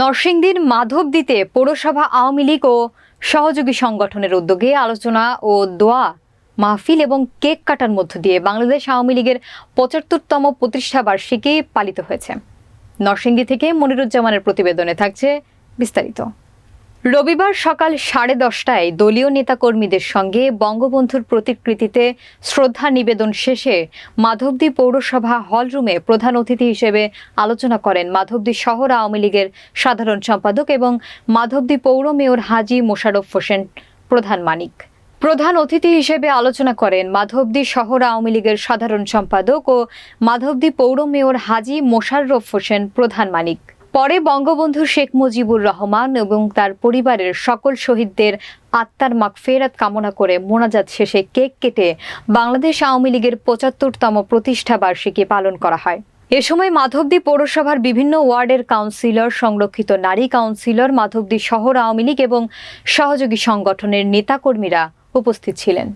নরসিংদীর মাধবদীতে পৌরসভা আওয়ামী লীগ ও সহযোগী সংগঠনের উদ্যোগে আলোচনা ও দোয়া, মাহফিল এবং কেক কাটার মধ্য দিয়ে বাংলাদেশ আওয়ামী লীগের পঁচাত্তরতম প্রতিষ্ঠা বার্ষিকী পালিত হয়েছে। নরসিংদী থেকে মনিরুজ্জামানের প্রতিবেদনে থাকছে বিস্তারিত। রবিবার সকাল সাড়ে দশটায় দলীয় নেতাকর্মীদের সঙ্গে বঙ্গবন্ধুর প্রতিকৃতিতে শ্রদ্ধা নিবেদন শেষে মাধবদী পৌরসভা হলরুমে প্রধান অতিথি হিসেবে আলোচনা করেন মাধবদী শহর আওয়ামী লীগের সাধারণ সম্পাদক এবং মাধবদী পৌর মেয়র হাজি মোশাররফ হোসেন, প্রধান মানিক। প্রধান অতিথি হিসেবে আলোচনা করেন মাধবদী শহর আওয়ামী লীগের সাধারণ সম্পাদক ও মাধবদী পৌর মেয়র হাজি মোশাররফ হোসেন, প্রধান মানিক। পরে বঙ্গবন্ধু শেখ মুজিবুর রহমান এবং তার পরিবারের সকল শহীদদের আত্মার মাগফেরাত কামনা করে মোনাজাত শেষে কেক কেটে বাংলাদেশ আওয়ামী লীগের পঁচাত্তরতম প্রতিষ্ঠা বার্ষিকী পালন করা হয়। এ সময় মাধবদী পৌরসভার বিভিন্ন ওয়ার্ডের কাউন্সিলর, সংরক্ষিত নারী কাউন্সিলর, মাধবদী শহর আওয়ামী লীগ এবং সহযোগী সংগঠনের নেতাকর্মীরা উপস্থিত ছিলেন।